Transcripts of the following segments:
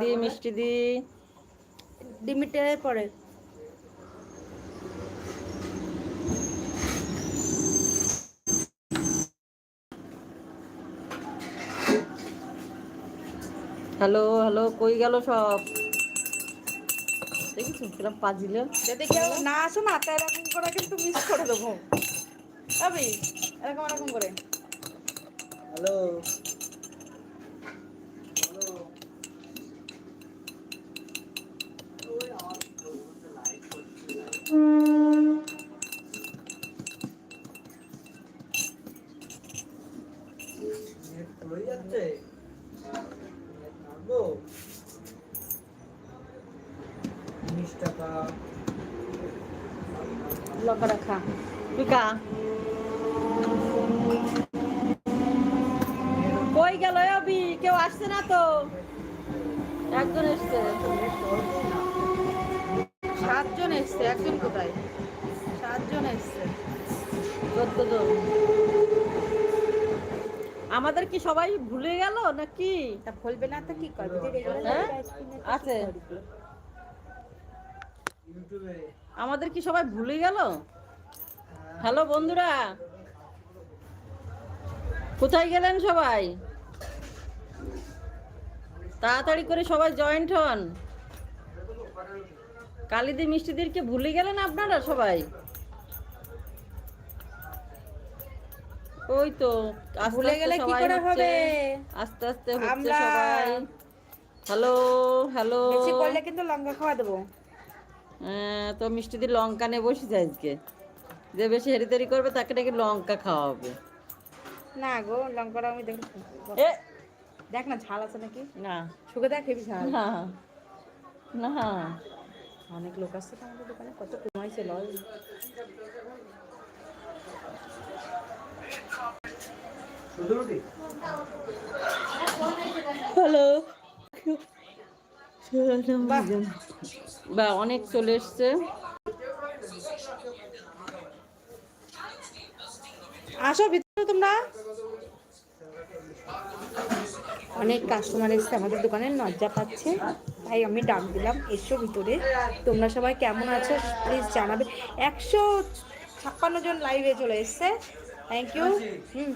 দি মিষ্টি দি লিমিটের পরে? হ্যালো হ্যালো কই গেল সব? দেখেছ? কিরম পাজিল? যদি কেউ না আসো না তা এরকম করে কিন্তু মিস করে দেবো। এরকম এরকম করে। হ্যালো যাচ্ছে নামবো উনিশ টাকা লঙ্কা রাখা পিকা কই গেল অবি? কেউ আসছে না তো? একজন এসছে। সাতজন এসছে। একজন কোথায়? সাতজন এসছে। চোদ্দ জন। আমাদের কি সবাই ভুলে গেল নাকি? তা বলবে না তো কি করবে? হ্যাঁ? আছে। আমাদের কি সবাই ভুলে গেল? হ্যালো বন্ধুরা। কোথায় গেলেন সবাই? তাড়াতাড়ি করে সবাই জয়েন্ট হন। কালিদি মিষ্টিদেরকে ভুলে গেলেন আপনারা সবাই? ওই তো ভুলে গেলে কি করে হবে? আস্তে আস্তে হচ্ছে সবাই। Hello hello. বেশি করলে কিন্তু লঙ্কা খাওয়া দেবো। তো মিষ্টি দিয়ে লঙ্কা নিয়ে বসেছে আজকে। যে বেশি হেরিতেরি করবে তাকে নাকি লঙ্কা খাওয়া হবে না গো লঙ্কাটা আমি দেখ দেখ। না ঝাল আছে নাকি? না। শুকে দেখ হেবি ঝাল। না। না। অনেক লোক আসছে তো আমাদের দোকানে কত কমাইছে লল। হ্যালো। বা অনেক চলে এসছে। আসো ভিতরে তোমরা। অনেক কাস্টমার এসছে আমাদের দোকানে লজ্জা পাচ্ছে। তাই আমি ডাক দিলাম এসো ভিতরে। তোমরা সবাই কেমন আছো? প্লিজ জানাবে। একশো ছাপ্পান্ন জন লাইভে চলে এসছে। Thank you hmm.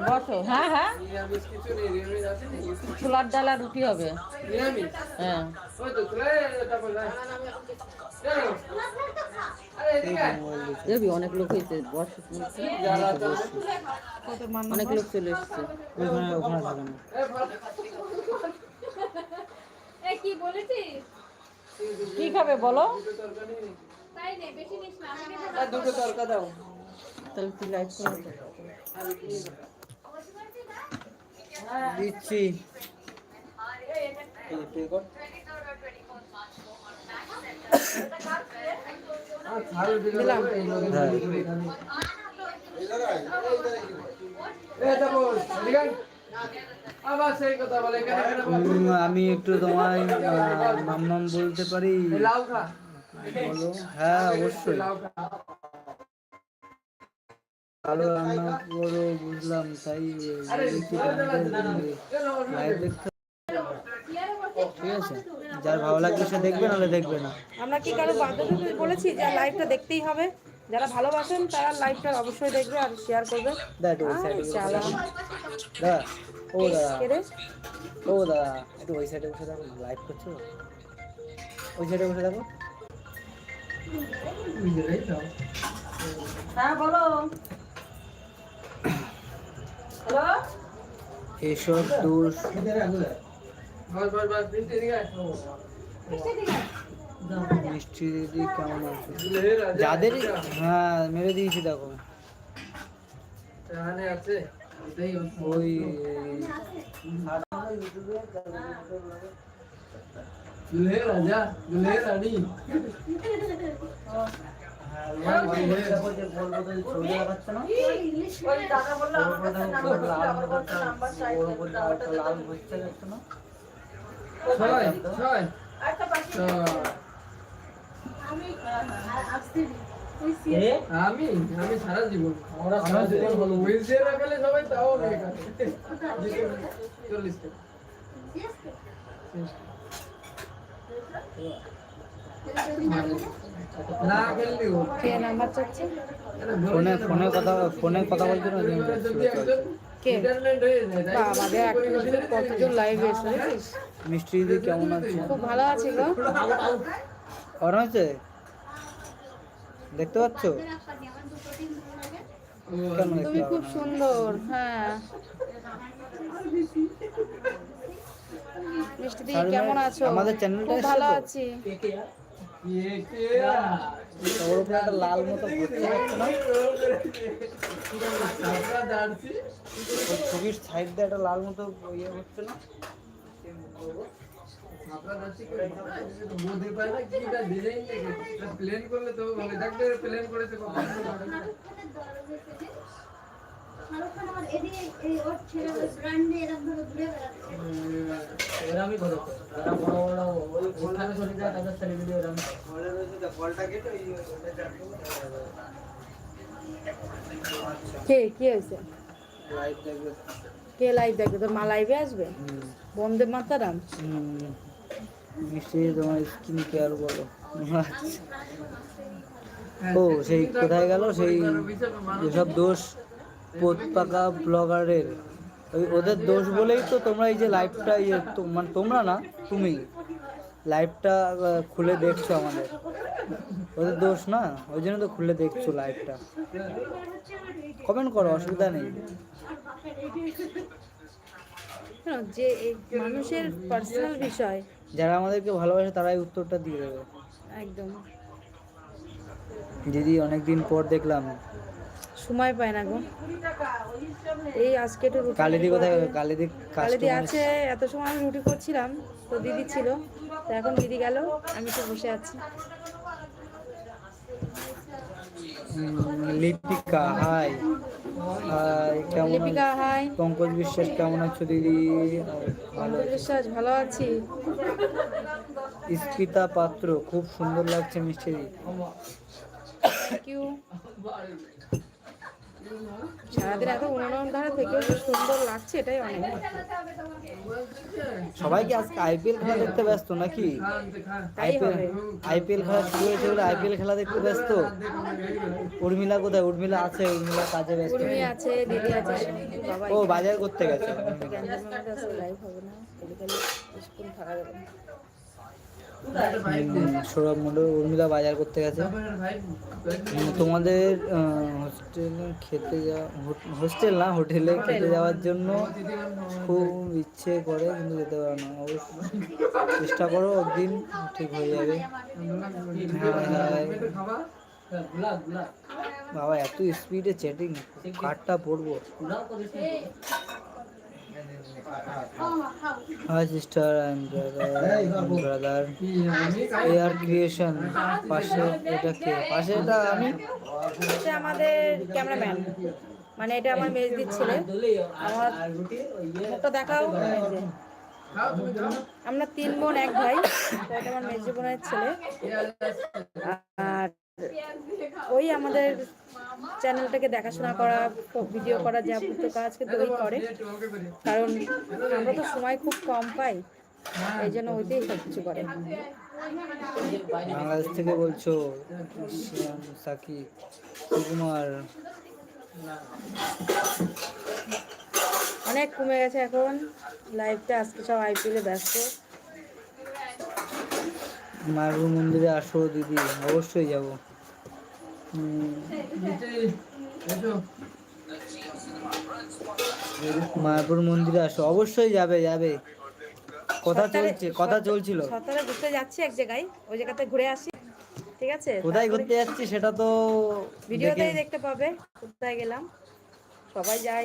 বসো হ্যাঁ হ্যাঁ। ছোলার ডাল আর রুটি হবে। হ্যাঁ। অনেক লোক হয়েছে অনেক লোক চলে এসছে। কি খাবে বলো? দুটো তরকা দাও। তাহলে তুই লাইভ করে। দিচ্ছি। উম, আমি একটু তোমায় নাম নাম বলতে পারি। বলো? হ্যাঁ অবশ্যই। ভালো রান্না করো বুঝলাম তাই লাইভ দেখতে ঠিক আছে? যার ভালো লাগবে সে দেখবে নাহলে দেখবে না। আমরা কি কারও বাধ্যতা বলেছি যে লাইভটা দেখতেই হবে? যারা ভালোবাসেন তারা লাইভটা অবশ্যই দেখবে আর শেয়ার করবে। দা একটু ওই সাইডে চালা দাদা ও দাদা। ও দাদা একটু ওই সাইডে বসে থাকো লাইভ করছ? ওই সাইডে বসে থাকো। হ্যাঁ বলো। হ্যালো? এসব দোষ মিষ্টি দিদি কেমন আছে? যাদের হ্যাঁ মেরে দিয়েছি দেখো। ওই ওই দাদা বলল আমার কাছে নাম্বার দিতে, আমার কাছে নাম্বার চাইছে, লাল হচ্ছে দেখছ না একটা পাঠিয়ে দিন। আমি আমি আমি সারা জীবন সারা জীবন হুইলচেয়ার রাখলে সবাই তাও চল্লিশ টাকা না খেললেও কে নাম্বার চাচ্ছে? ফোনে ফোনে কথা ফোনে কথা বলছো না? কে? কতজন লাইভ? মিষ্টি দিদি কেমন আছে? খুব ভালো আছে গো। কেমন আছে? দেখতে পাচ্ছ? তুমি খুব সুন্দর হ্যাঁ। মিষ্টি দি কেমন আছো? আমাদের চ্যানেলটা ভালো আছি। ওর উপরে একটা লাল মতো ছবির সাইড দিয়ে একটা লাল মতো ইয়ে হচ্ছে না? প্লেন করলে তো ভালো প্লেন করেছে বড় বড় ওই চলে যায় তাদের কে কি হয়েছে? কে লাইভ দেখবে? তোর মা লাইভে আসবে? বন্দে মাতারাম? হুম। মিষ্টি তোমার স্কিন কেয়ার বলো। ও সেই কোথায় গেল? সেই যেসব দোষ। পোত পাকা ব্লগারের ওই ওদের দোষ বলেই তো তোমরা এই যে লাইভটা ইয়ে মানে তোমরা না তুমি লাইভটা খুলে দেখছ আমাদের। ওদের দোষ না ওই জন্য তো খুলে দেখছ লাইভটা কমেন্ট করো অসুবিধা নেই। যে মানুষের পার্সোনাল বিষয়। যারা আমাদেরকে ভালোবাসে তারাই উত্তরটা দিয়ে দেবে। একদম। দিদি অনেকদিন পর দেখলাম সময় পায় না গো। এই আজকে একটু রুটি কালিদি কোথায় কালিদি কালিদি আছে এত সময় আমি রুটি করছিলাম তো দিদি ছিল। তো এখন দিদি গেল আমি তো বসে আছি। লিপিকা হাই হাই কেমন লিপিকা হাই পঙ্কজ বিশ্বাস কেমন আছো দিদি? অন্তর বিশ্বাস ভালো আছি। স্পিতা পাত্র খুব সুন্দর লাগছে মিষ্টি। থ্যাংক ইউ সারাদিন এত উনুন ধারা থেকেও সুন্দর লাগছে এটাই অনেক। সবাই কি আজকে আইপিএল খেলা দেখতে ব্যস্ত নাকি? আইপিএল আইপিএল খেলা শুরু হয়েছে বলে আইপিএল খেলা দেখতে ব্যস্ত? উর্মিলা কোথায়? উর্মিলা আছে উর্মিলা কাজে ব্যস্ত। উর্মি আছে দিদি আছে ও বাজার করতে গেছে। লাইভ হবে না। সৌরভ মন্ডল উর্মিলা বাজার করতে গেছে। তোমাদের হোস্টেলে খেতে যাওয়া হোস্টেল না হোটেলে খেতে যাওয়ার জন্য খুব ইচ্ছে করে কিন্তু যেতে পারো না। অবশ্য চেষ্টা করো একদিন ঠিক হয়ে যাবে। হ্যাঁ, বাবা এত স্পিডে চ্যাটিং কার্ডটা পড়ব। গুলা করিস hi sister and brother air creation পাশে এটা কে? পাশে এটা আমি? এটা আমাদের ক্যামেরাম্যান। মানে এটা আমার মেজদির ছেলে। আমার মুখটা দেখাও। আমরা তিন বোন এক ভাই। তো এটা আমার মেজদি বোনের ছেলে। আর ওই আমাদের চ্যানেলটাকে দেখাশোনা করা ভিডিও করা যাবতীয় কাজ কিন্তু ওই করে। কারণ আমরা তো সময় খুব কম পাই এই জন্য ওইটাই সব কিছু করে। বাংলাদেশ থেকে বলছো সাকিব সুকুমার। অনেক কমে গেছে এখন লাইভটা আজকে সব আইপিএলে ব্যস্ত। মায়াপুর মন্দিরে আসো দিদি অবশ্যই যাব। মায়াপুর মন্দিরে আসো অবশ্যই যাবে যাবে। কথা চলছে কথা চলছিল। ঘুরতে যাচ্ছি এক জায়গায় ওই জায়গাতে ঘুরে আসি ঠিক আছে? কোথায় ঘুরতে যাচ্ছি সেটা তো ভিডিওতেই দেখতে পাবে কোথায় গেলাম সবাই যাই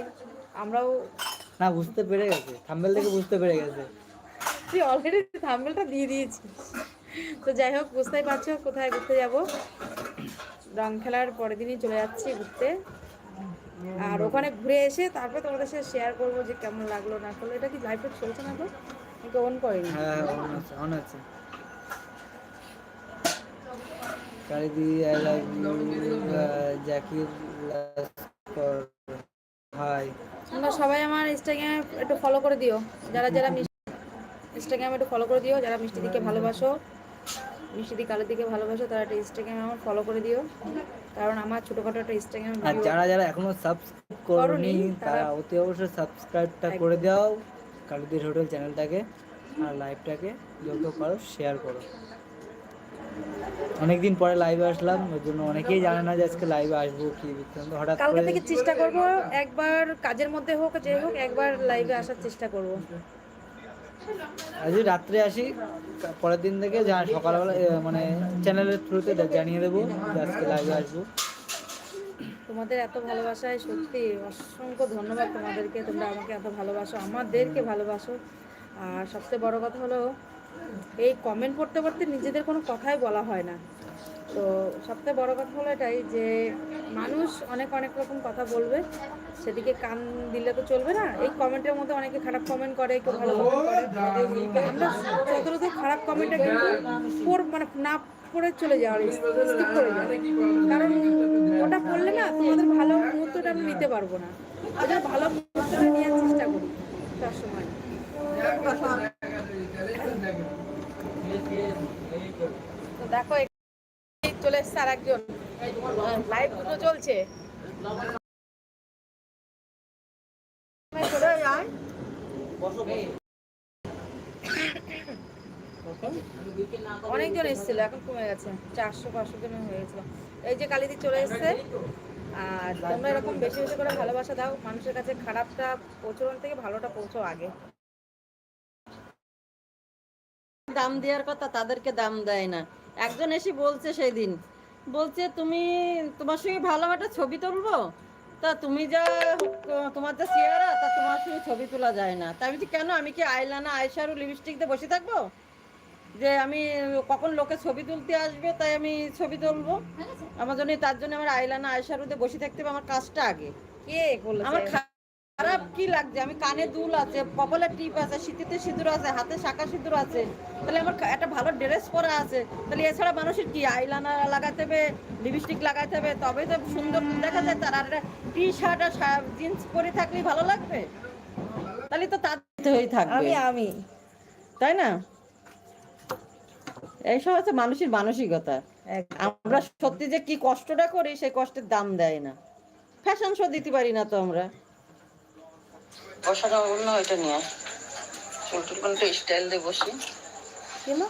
আমরাও না বুঝতে পেরে গেছে থাম্বেল থেকে বুঝতে পেরে গেছে। তুই অলরেডি থাম্বেলটা দিয়ে দিয়েছিস। তো যাই হোক বুঝতেই পারছ কোথায় ঘুরতে যাব। রং খেলার পরের দিনই চলে যাচ্ছি ঘুরতে। আর ওখানে ঘুরে এসে তারপর তোমাদের সাথে শেয়ার করব যে কেমন লাগল না করল এটা কি লাইভটা চলছে না তো? নাকি অন করেনি? হ্যাঁ অন আছে অন আছে। Kalidi I love you Zakir Laskar hi তোমরা সবাই আমার ইনস্টাগ্রামে একটু ফলো করে দিও। যারা যারা ইনস্টাগ্রামে একটু ফলো করে দিও। যারা মিষ্টি দিকে ভালোবাসো। মিষ্টি দি কালের দিকে ভালোবাসো তারা একটা ইনস্টাগ্রামে আমার ফলো করে দিও। কারণ আমার ছোটখাটো একটা ইনস্টাগ্রাম আর যারা যারা এখনও সাবস্ক্রাইব করনি তারা অতি অবশ্যই সাবস্ক্রাইবটা করে দাও। কালিদির হোটেল চ্যানেলটাকে আর লাইভটাকে যত পারো শেয়ার করো। অনেকদিন পরে লাইভে আসলাম ওই জন্য অনেকেই জানে না যে আজকে লাইভে আসব কি বৃত্তান্ত হঠাৎ কালকে থেকে চেষ্টা করব একবার কাজের মধ্যে হোক যে হোক একবার লাইভে আসার চেষ্টা করব। আজ রাত্রে আসি, পরের দিন থেকে যা সকালবেলা মানে চ্যানেলের থ্রুতে জানিয়ে দেবো আজকে লাইভে আসব। তোমাদের এত ভালোবাসায় সত্যি অসংখ্য ধন্যবাদ তোমাদেরকে, তোমরা আমাকে এত ভালোবাসো, আমাদেরকে ভালোবাসো। আর সবচেয়ে বড় কথা হলো, এই কমেন্ট পড়তে পড়তে নিজেদের কোনো কথাই বলা হয় না। তো সবচেয়ে বড় কথা হলো এটাই যে মানুষ অনেক অনেক রকম কথা বলবে, সেদিকে কান দিলে তো চলবে না। এই কমেন্টের মধ্যে অনেকে খারাপ কমেন্ট করে কেউ ভালো কমেন্ট করে। আমরা যত খারাপ কমেন্টটা কিন্তু মানে না পড়ে চলে যাওয়ার কারণ ওটা পড়লে না তোমাদের ভালো মুহূর্তটা আমি নিতে পারব না। ওদের ভালো মুহূর্তটা নেওয়ার চেষ্টা করি সবসময় তো দেখো এসছে আর একজন লাইভ চলছে। অনেকজন এসেছিল, এখন কমে গেছে। চারশো, পাঁচশো জন হয়ে এই যে কালিদি চলে এসছে, আর তোমরা এরকম বেশি বেশি করে ভালোবাসা দাও, মানুষের কাছে খারাপটা প্রচলন থেকে ভালোটা পৌঁছো আগে। দাম দেওয়ার কথা তাদেরকে দাম দেয় না। একজন এসে বলছে সেই দিন বলছে তুমি তোমার সঙ্গে ভালো একটা ছবি তুলবো? তা তুমি যা তোমার যা চেহারা তা তোমার সঙ্গে ছবি তোলা যায় না। তা আমি বলছি, কেন? আমি কি আইলানা আইসারু লিপস্টিক দিয়ে বসে থাকব? যে আমি কখন লোকে ছবি তুলতে আসবে তাই আমি ছবি তুলবো। আমার জন্য তার জন্য আমার আইলানা আইসারু দিয়ে বসে থাকতে হবে আমার কাজটা আগে। কে আমার খারাপ কি লাগছে? আমি কানে দুল আছে কপালে টিপ আছে শীতিতে সিঁদুর আছে হাতে শাঁকা সিঁদুর আছে। তাহলে আমার একটা ভালো ড্রেস পরা আছে। তাহলে এছাড়া মানুষের কি? আইলানা লাগাতে হবে লিপস্টিক লাগাতে হবে তবে তো সুন্দর দেখা যায় তার। আর টি শার্ট আর জিন্স পরে থাকলেই ভালো লাগবে? তাহলে তো থাকবে। আমি আমি। তাই না? এইসব হচ্ছে মানুষের মানসিকতা। আমরা সত্যি যে কি কষ্টটা করি সেই কষ্টের দাম দেয় না। ফ্যাশন শো দিতে পারি না তো আমরা। বসাটা অন্য এটা নিয়ে চুলটুল একটু স্টাইল দিয়ে বসি? কেন?